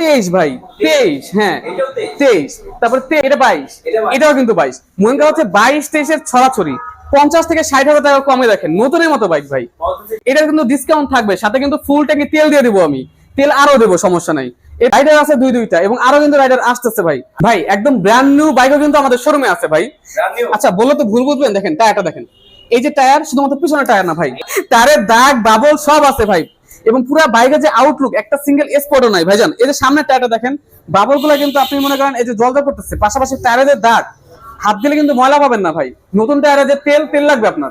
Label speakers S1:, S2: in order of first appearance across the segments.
S1: তেইশ ভাই তেইশ হ্যাঁ
S2: এটাও তেইশ?
S1: তারপরে এটা বাইশ
S2: এটা।
S1: এটাও কিন্তু বাইশ। মনে করা হচ্ছে বাইশ তেইশের ছড়াছড়ি। পঞ্চাশ থেকে ষাট হাজার টাকা কমে দেখেন নতুনের মতো বাইক ভাই। এটার কিন্তু ডিসকাউন্ট থাকবে সাথে কিন্তু ফুল ট্যাঙ্কি তেল দিয়ে দেবো আমি। তেল আরও দেবো সমস্যা নাই। রাইডার আছে দুই দুইটা এবং আরও কিন্তু রাইডার আসতেছে ভাই। ভাই একদম ব্র্যান্ড নিউ বাইকও কিন্তু আমাদের শোরুমে আছে ভাই। আচ্ছা বললে তো ভুল বুঝবেন দেখেন টায়ারটা দেখেন। এই যে টায়ার শুধুমাত্র পিছনের টায়ার না ভাই। টায়ারের দাগ বাবল সব আছে ভাই। এবং পুরো বাইকের যে আউটলুক একটা সিঙ্গেল স্পটও নাই ভাইজান। এই যে সামনের টায়ারটা দেখেন বাবলগুলা কিন্তু আপনি মনে করেন এই যে জলদা করতেছে পাশাপাশি টায়ারের যে দাগ হাত দিলে কিন্তু ময়লা পাবেন না ভাই। নতুন টায়ারে যে তেল তেল লাগবে আপনার।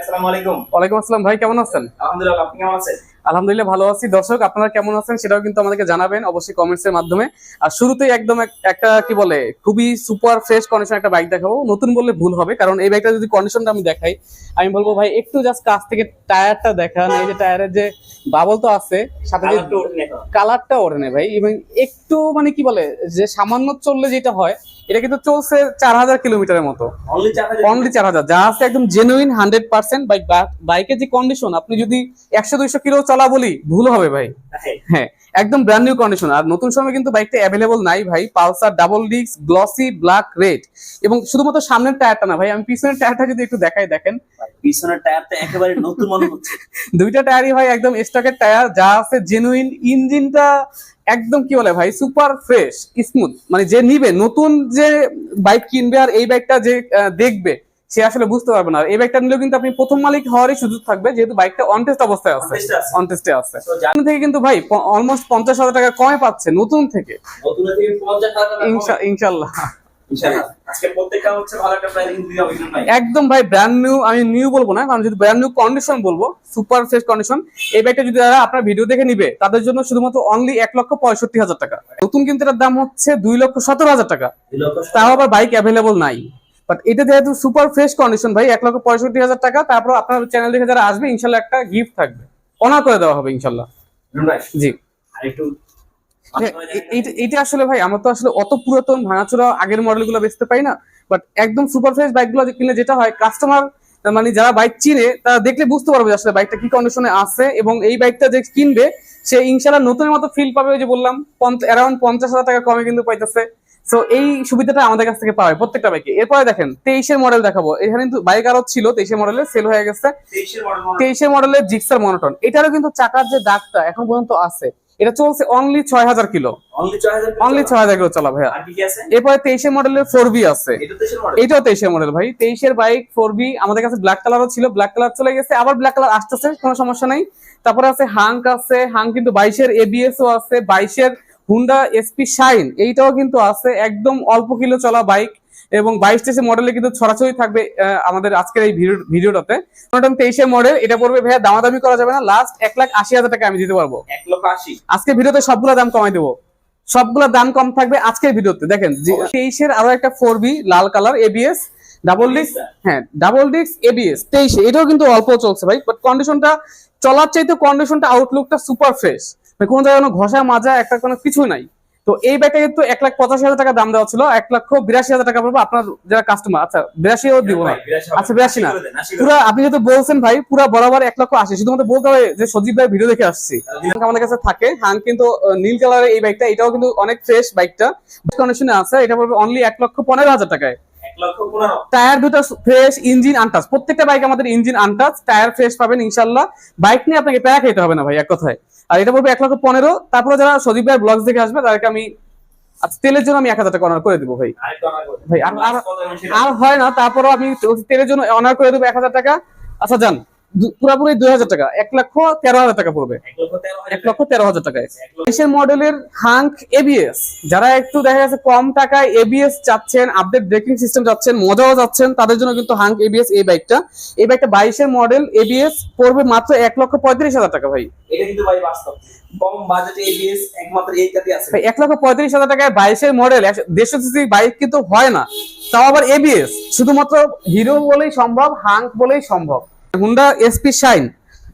S2: আসসালামু আলাইকুম।
S1: ওয়ালাইকুম আসসালাম ভাই কেমন আছেন?
S2: আলহামদুলিল্লাহ আপনি কেমন আছেন?
S1: আলহামদুলিল্লাহ ভালো আছি। দর্শক আপনারা কেমন আছেন সেটাও কিন্তু আমাদেরকে জানাবেন অবশ্যই কমেন্টস এর মাধ্যমে। আর শুরুতেই একদম একটা কি বলে খুবই সুপার ফ্রেশ কন্ডিশন একটা বাইক দেখাবো। নতুন বললে ভুল হবে কারণ এই বাইকটা যদি কন্ডিশনটা আমি দেখাই আমি বলব ভাই একটু জাস্ট কাছ থেকে টায়ারটা দেখান এই যে টায়ারের যে বাবল তো আছে সাথে যে
S2: কালারটা
S1: ওঠে ভাই। এবং একটু মানে কি বলে যে সামান্য চললে যেটা হয় এটা কিন্তু চলছে চার হাজার কিলোমিটারের মতো।
S2: Only 4000
S1: অনলি চার হাজার। যা আছে একদম জেনুইন হান্ড্রেড পার্সেন্ট বাইক বাইকের যে কন্ডিশন আপনি যদি একশো দুইশো কিলো চলা বলি ভুল হবে ভাই।
S2: হ্যাঁ,
S1: হ্যাঁ একদম ব্র্যান্ড নিউ কন্ডিশন আর নতুন সময় কিন্তু বাইকটা অ্যাভেলেবল নাই ভাই। Pulsar double disc glossy black red এবং শুধুমাত্র সামনের টায়ারটা না ভাই আমি পিছনের টায়ারটা যদি একটু দেখাই দেখেন।
S2: পিছনের টায়ারটা একেবারে নতুন মনে হচ্ছে।
S1: দুইটা টায়ারই ভাই একদম স্টকের টায়ার যা আছে জেনুইন ইঞ্জিনটা একদম কি বলে ভাই সুপার ফ্রেশ স্মুথ মানে যে নিবে নতুন যে বাইক কিনবে আর এই বাইকটা যে দেখবে সে আসলে বুঝতে পারবে না। এই বাইকটা নিলেও কিন্তু আপনি প্রথম মালিক হওয়ারই সুযোগ থাকবে যেহেতু বাইকটা অন টেস্ট অবস্থায় আছে।
S2: অনটেস্টে আছে।
S1: অন টেস্টে থেকে কিন্তু ভাই অলমোস্ট পঞ্চাশ হাজার টাকা কমে পাচ্ছে নতুন থেকে।
S2: নতুন থেকে 50 টাকা
S1: ইনশা- ইনশাল্লাহ। একদম ভাই ব্র্যান্ড নিউ আমি নিউ বলব না কারণ যদি ব্র্যান্ড নিউ কন্ডিশন বলব সুপার ফ্রেশ কন্ডিশন এই বাইকটা যদি যারা আপনার ভিডিও দেখে নিবে তাদের জন্য শুধুমাত্র অনলি এক লক্ষ পঁয়ষট্টি হাজার টাকা। নতুন কিন্তু এটার দাম হচ্ছে দুই লক্ষ সতেরো হাজার টাকা। তাও আবার বাইক অ্যাভেলেবল নাই। বাট এটা যেহেতু সুপার ফ্রেশ কন্ডিশন ভাই এক লক্ষ পঁয়ষট্টি হাজার টাকা তারপর আপনার চ্যানেল দেখে যারা আসবে ইনশাল্লাহ একটা গিফট থাকবে। অনার করে দেওয়া হবে ইনশাল্লাহ। জি।
S2: আর একটু
S1: হ্যাঁ, এ- এইটা- এইটা আসলে ভাই আমরা তো আসলে অত পুরাতন ভাঙাচোরা আগের মডেলগুলো বেচতে পাই না বাট একদম সুপার ফ্রেশ বাইকগুলো কিনলে যেটা হয় কাস্টমার মানে যারা বাইক চিনে তারা দেখলে বুঝতে পারবে যে আসলে বাইকটা কি কন্ডিশনে আছে এবং এই বাইকটা যে কিনবে সে ইনশাল্লাহ নতুনের মতো ফিল পাবে ওই যে বললাম অ্যারাউন্ড পঞ্চাশ হাজার টাকা কমে কিন্তু পাইতেছে। সো এই সুবিধাটা আমাদের কাছ থেকে পাবে প্রত্যেকটা বাইকে এরপরে দেখেন তেইশের মডেল দেখাবো। এখানে কিন্তু বাইক আরও ছিল তেইশের মডেলের সেল হয়ে গেছে।
S2: 23
S1: তেইশের মডেলের জিক্সার মনোটন এটারও কিন্তু চাকার যে দাগটা এখন পর্যন্ত আছে এটা চলছে অনলি ছয় হাজার কিলো।
S2: অনলি
S1: ছয় হাজার কিলো চলা। ভাইয়া। এরপরে তেইশের মডেলের ফোর বি আছে।
S2: এটা 23 এর মডেল
S1: এইটাও তেইশের মডেল ভাই। তেইশের বাইক ফোর বি আমাদের কাছে ব্ল্যাক কালারও ছিল ব্ল্যাক কালার চলে গেছে আবার ব্ল্যাক কালার আসতেছে কোনো সমস্যা নাই। তারপরে আছে হাঙ্ক আছে হাঙ্ক কিন্তু বাইশের এবিএস ও আছে বাইশের হুন্ডা এসপি শাইন এইটাও কিন্তু আছে। একদম অল্প কিলো চলা বাইক এবং বাইশ তেইশের মডেলে কিন্তু ছড়াছড়ি থাকবে আমাদের আজকের এই ভিডিওটাতে। মোটামুটি তেইশের মডেল এটা পড়বে ভাইয়া দামাদামি করা যাবে না। লাস্ট এক লাখ আশি হাজার টাকা আমি দিতে পারব।
S2: 1 লক্ষ 80
S1: আজকে ভিডিওতে সবগুলা দাম কমাই দেবো। সবগুলা দাম কম থাকবে আজকের ভিডিওতে দেখেন। তেইশের আরও একটা ফোর বি লাল কালার এবিএস ডাবল ডিস্ক হ্যাঁ ডাবল ডিস্ক এবিএস তেইশে। এটাও কিন্তু অল্প চলছে ভাই বাট কন্ডিশনটা চলার চাইতে কন্ডিশনটা আউটলুকটা সুপার ফ্রেশ কোনো জায়গায় কোনো ঘষা মাজা একটা কোনো কিছু নাই। তো এই ব্যাগটা কিন্তু এক লাখ পঁচাশি হাজার টাকা দাম দেওয়া ছিল এক লক্ষ বিরাশি হাজার টাকা পড়বে আপনার যারা কাস্টমার আচ্ছা বিরাশিও দিব না।
S2: ভাই, 82 হবে।
S1: আচ্ছা বিরাশি না।
S2: করে দেন, 80 করে
S1: পুরা আপনি যেহেতু বলছেন ভাই পুরা বরাবর এক লক্ষ আশি। শুধুমাত্র বলতে হবে যে সজীব ভাই ভিডিও দেখে আসছি। আমাদের কাছে থাকে। হাঙ্ক কিন্তু নীল কালারের এই বাইকটা এটাও কিন্তু অনেক ফ্রেশ বাইকটা কন্ডিশনে আছে এটা পড়বে অনলি এক লক্ষ পনেরো হাজার টাকায়।
S2: 1 লক্ষ 15
S1: টায়ার দুটো ফ্রেশ ইঞ্জিন আনটাচ প্রত্যেকটা বাইক আমাদের ইঞ্জিন আনটাচ টায়ার ফ্রেশ পাবেন ইনশাল্লাহ বাইক নিয়ে আপনাকে প্যারা খেতে হবে না ভাই এক কথায়। আর এটা পড়বে এক লক্ষ পনেরো। তারপরে যারা সজীব ভাইয়ের ব্লগ দেখে আসবে তাদেরকে আমি আচ্ছা তেলের জন্য আমি এক হাজার টাকা অনার করে দেবো ভাই। ভাই, আর- হয় না তারপরও আমি তেলের জন্য অনার করে দেবো এক হাজার টাকা। আচ্ছা যান। পুরাপুরি দুই হাজার টাকা। এক লক্ষ তেরো হাজার টাকা পড়বে।
S2: 1 লক্ষ 13 হাজার
S1: এক লক্ষ তেরো হাজার টাকায়। দেশের মডেলের হাঙ্ক এবিএস যারা একটু দেখা যাচ্ছে কম টাকায় এবিএস চাচ্ছেন আপডেট ব্রেকিং সিস্টেম চাচ্ছেন মজাও যাচ্ছেন তাদের জন্য কিন্তু হাঙ্ক এবিএস এই বাইকটা এই বাইকটা বাইশের মডেল এবিএস পড়বে মাত্র এক লক্ষ পঁয়ত্রিশ হাজার টাকা ভাই।
S2: এটা কিন্তু ভাই বাস্তব। কম বাজেটে এবিএস একমাত্র এইটাতে আছে।
S1: এক লক্ষ পঁয়ত্রিশ হাজার টাকায় বাইশের মডেল দেড়শো সিসি বাইক কিন্তু হয় না। তাও আবার এবিএস শুধুমাত্র হিরো বলেই সম্ভব হাঙ্ক বলেই সম্ভব। হুন্ডা এসপি শাইন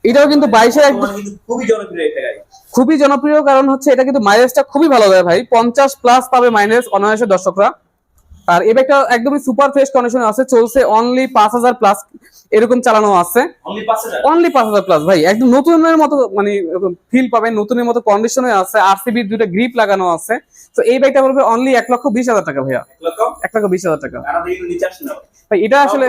S1: এটাও কিন্তু বাইশের একদম
S2: খুবই জনপ্রিয় একটা গাড়ি।
S1: খুবই জনপ্রিয় কারণ হচ্ছে এটা কিন্তু মাইলেজটা খুবই ভালো দেয় ভাই। পঞ্চাশ প্লাস পাবে মাইলেজ অনায়াসে দর্শকরা। আর এই বাইকটা একদমই সুপার ফ্রেশ কন্ডিশনে আছে চলছে অনলি পাঁচ হাজার প্লাস এরকম চালানো আছে।
S2: অনলি পাঁচ হাজার?
S1: প্লাস ভাই। একদম নতুনের মতো মানে ফিল পাবেন নতুনের মতো কন্ডিশনে আছে। আরসিবির দুটো গ্রিপ লাগানো আছে। তো এই বাইকটা বলবে অনলি এক লক্ষ বিশ হাজার টাকা ভাইয়া।
S2: এক লক্ষ?
S1: বিশ হাজার টাকা। ভাই এটা আসলে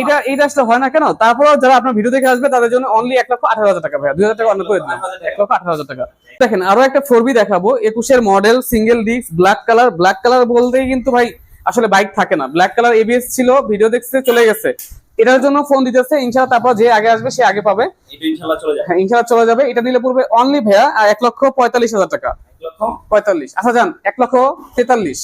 S1: এটা এটা আসলে হয় না কেন? তারপরেও যারা আপনার ভিডিও দেখে আসবে তাদের জন্য অনলি এক লক্ষ আঠারো হাজার টাকা ভাইয়া। দুই হাজার টাকা অন্য করে দিন এক লক্ষ আঠারো হাজার টাকা। দেখেন আরও একটা ফোর বি দেখাবো। একুশের model single disc black colour black colour বলতেই কিন্তু ভাই আসলে বাইক থাকে না। ব্ল্যাক কালার এবিএস ছিল ভিডিও দেখতে চলে গেছে। এটার জন্য ফোন দিতেছে ইনশাল্লাহ তারপর যে আগে আসবে সে আগে পাবে।
S2: ইনশাল্লাহ চলে
S1: হ্যাঁ চলে যাবে। এটা নিলে পড়বে অনলি ভাইয়া এক লক্ষ পঁয়তাল্লিশ হাজার টাকা। পঁয়তাল্লিশ। আচ্ছা যান এক লক্ষ তেতাল্লিশ।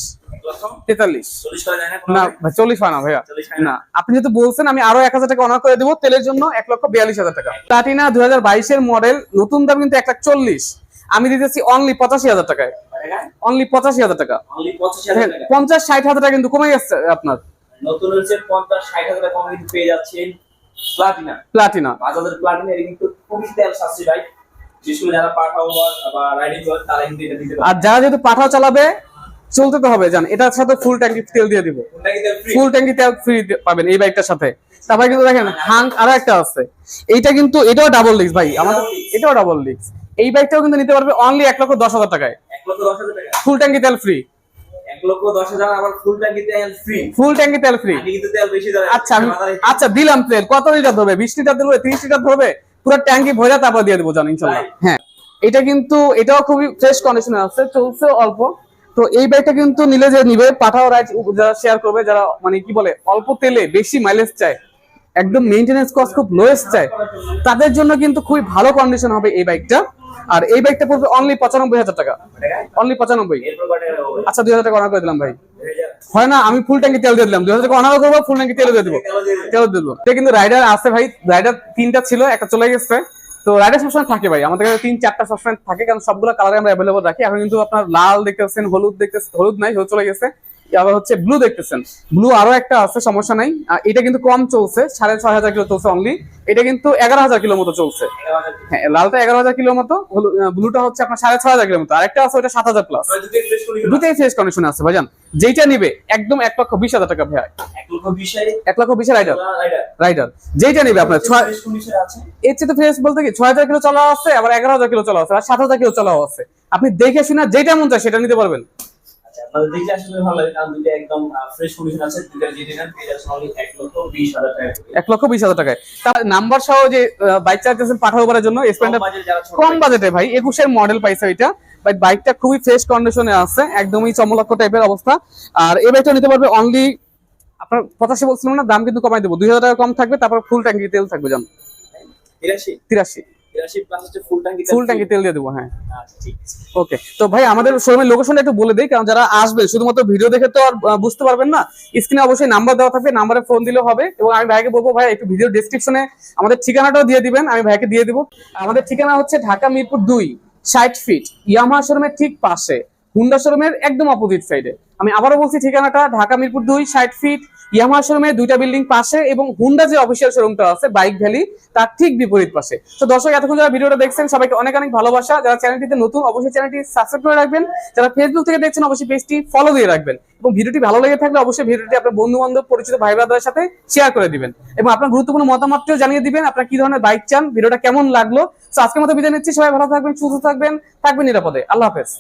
S1: তেতাল্লিশ।
S2: চল্লিশ করা যায় না কোনো
S1: না ভাই চল্লিশ হয় না ভাইয়া।
S2: না।
S1: না আপনি যেহেতু বলছেন আমি আরও এক হাজার টাকা অনার করে দেবো তেলের জন্য এক লক্ষ বিয়াল্লিশ হাজার টাকা। প্লাটিনা দুই হাজার বাইশের মডেল নতুন দাম কিন্তু এক লাখ চল্লিশ। আমি দিতেছি অনলি পঁচাশি হাজার টাকায়। অনলি পঁচাশি হাজার টাকা।
S2: অনলি পঁচাশি হাজার
S1: দেখেন,
S2: টাকা
S1: পঞ্চাশ ষাট হাজার টাকা কিন্তু কমে গেছে আপনার।
S2: নতুন হচ্ছে পঞ্চাশ ষাট হাজার টাকা কিন্তু পেয়ে যাচ্ছেন প্লাটিনা।
S1: প্লাটিনা।
S2: বাজাজের প্লাটিনা এটা কিন্তু খুবই তেল সাশ্রয়ী বাইক বিশেষ করে যারা পাঠাও বা রাইডিং করেন তারা কিন্তু এটা দিতে পারে।
S1: আর যারা যেহেতু পাঠাও চালাবে চলতে তো হবে জান। এটার সাথে ফুল ট্যাঙ্কি তেল দিয়ে দিব। ফুল ট্যাঙ্কি তেল ফ্রি পাবেন এই বাইকটার সাথে। তারপরে কিন্তু দেখেন হাঙ্ক আরও একটা আছে। এইটা কিন্তু এটাও ডাবল ডিস্ক ভাই। আমাদের এটাও ডাবল ডিস্ক এই বাইকটাও কিন্তু নিতে পারবে অনলি এক লক্ষ দশ হাজার টাকায়। ফুল ট্যাঙ্কি তেল ফ্রি আচ্ছা আচ্ছা দিলাম তেল। কত লিটার ধরবে? বিশ লিটার ধরবে? তিরিশ লিটার ধরবে? পুরো ট্যাঙ্কি ভরে তারপর দিয়ে দেবো জান ইনশাল্লাহ। হ্যাঁ। এটা কিন্তু এটাও খুবই ফ্রেশ কন্ডিশনে আছে। চলছে অল্প। তো এই বাইকটা কিন্তু নিলে যে নিবে, পাঠাও রাইড যারা শেয়ার করবে, যারা মানে কি বলে, অল্প তেলে বেশি মাইলেজ চায়, একদম মেইনটেনেন্স কস্ট খুব লোয়েস্ট চায়, তাদের জন্য কিন্তু খুবই ভালো কন্ডিশন হবে এই বাইকটা আর এই বাইকটা পড়বে অনলি পঁচানব্বই হাজার টাকা। অনলি পঁচানব্বই। আচ্ছা দুই হাজার টাকা অনার করে দিলাম ভাই। হয় না, আমি ফুল ট্যাঙ্কি তেল দিয়ে দিলাম। দুই হাজার টাকা অনার করব ফুল ট্যাঙ্কি তেল দিয়ে দেবো।
S2: তেল দিয়ে
S1: দেবো। কিন্তু রাইডার আছে ভাই রাইডার তিনটা ছিল, একটা চলে গেছে। তো রাইডার সবসময় থাকে ভাই। আমাদের কাছে তিন, চারটা সবসময় থাকে, কারণ সবগুলো কালার আমরা অ্যাভেলেবল রাখি। এখন কিন্তু আপনার লাল দেখতে হলুদ দেখতে হলুদ নাই, হলুদ চলে গেছে। আবার হচ্ছে ব্লু দেখতেছেন। ব্লু আরও একটা আছে সমস্যা নাই। এটা কিন্তু কম চলছে সাড়ে ছয় হাজার কিলো চলছে অনলি এটা কিন্তু এগারো হাজার কিলো মতো চলছে। হ্যাঁ লালটা এগারো হাজার কিলো মতো ব্লুটা হচ্ছে আপনার সাড়ে ছয় হাজার কিলো মতো। আরেকটা আছে ওটা সাত হাজার প্লাস
S2: দুটোই
S1: ফ্রেশ কন্ডিশন আছে। ভাইজান। যেইটা নিবে একদম এক লক্ষ বিশ হাজার টাকা ভাই
S2: এক লক্ষ বিশে
S1: রাইডার
S2: রাইডার।
S1: যেইটা নিবে আপনার ছয়। এর চেয়ে তো ফ্রেশ বলতে কি? ছয় হাজার কিলো চলা আছে আবার এগারো হাজার কিলো চলা আছে আর সাত হাজার কিলো চলা আছে। আপনি দেখে শুনে যেটা মন চায় সেটা নিতে পারবেন।
S2: দেখলে আসলে ভালো লাগে, কারণ দুইটা একদম ফ্রেশ কন্ডিশন আছে দুইটা যেটা নেন পেয়ে যাচ্ছেন only এক লক্ষ বিশ হাজার টাকা
S1: এক লক্ষ বিশ হাজার টাকায়। তার নাম্বার সহ যে বাইক পাঠাবো করার জন্য
S2: বাজেট
S1: কম ভাই একুশের মডেল পাইছে ওইটা বাট বাইকটা খুবই ফ্রেশ কন্ডিশনে আছে একদমই চমলক্ষ টাইপের অবস্থা। আর এই বাইকটা নিতে পারবে অনলি আপনার পঁচাশি বলছিলাম না দাম কিন্তু কমাই দেবো। দুই হাজার টাকা কম থাকবে তারপর ফুল ট্যাঙ্কি তেল থাকবে জান।
S2: তিরাশি। ফুল ট্যাঙ্কি
S1: তেল দিয়ে দেবো হ্যাঁ।
S2: আচ্ছা ঠিক
S1: ওকে তো ভাই আমাদের শোরুমের লোকেশনটা একটু বলে দিই কারণ যারা আসবে শুধুমাত্র ভিডিও দেখে তো আর বুঝতে পারবেন না স্ক্রিনে অবশ্যই নাম্বার দেওয়া থাকবে নাম্বারে ফোন দিলে হবে এবং আমি ভাইকে বলব ভাই একটু ভিডিও ডেসক্রিপশনে আমাদের ঠিকানাটাও দিয়ে দিবেন আমি ভাইকে দিয়ে দিব। আমাদের ঠিকানা হচ্ছে ঢাকা মিরপুর দুই ষাট ফিট ইয়ামা শোরুমের ঠিক পাশে। হুন্ডা শোরুমের একদম অপোজিট সাইডে আমি আবারও বলছি, ঠিকানাটা ঢাকা মিরপুর দুই, ষাট ফিট ইয়ামাহা শোরুমের দুইটা বিল্ডিং পাশে এবং হুন্ডা যে অফিসিয়াল শোরুমটা আছে বাইক ভ্যালি তার ঠিক বিপরীত পাশে। তো দর্শক, এতক্ষণ যারা ভিডিওটা দেখছেন, সবাইকে অনেক অনেক ভালোবাসা। যারা চ্যানেলটিতে নতুন, অবশ্যই চ্যানেলটি সাবস্ক্রাইব করে রাখবেন। যারা ফেসবুক থেকে দেখছেন, অবশ্যই পেজটি ফলো দিয়ে রাখবেন। এবং ভিডিওটি ভালো লেগে থাকলে অবশ্যই ভিডিওটি আপনার বন্ধু বান্ধব পরিচিত ভাই ব্রাদারের সাথে শেয়ার করে দিবেন। এবং আপনার গুরুত্বপূর্ণ মতামতটিও জানিয়ে দিবেন, আপনার কি ধরনের বাইক চান, ভিডিওটা কেমন লাগল। তো আজকের মতো বিদায় নিচ্ছি, সবাই ভালো থাকবেন, সুস্থ থাকবেন থাকবেন নিরাপদে। আল্লাহ হাফেজ।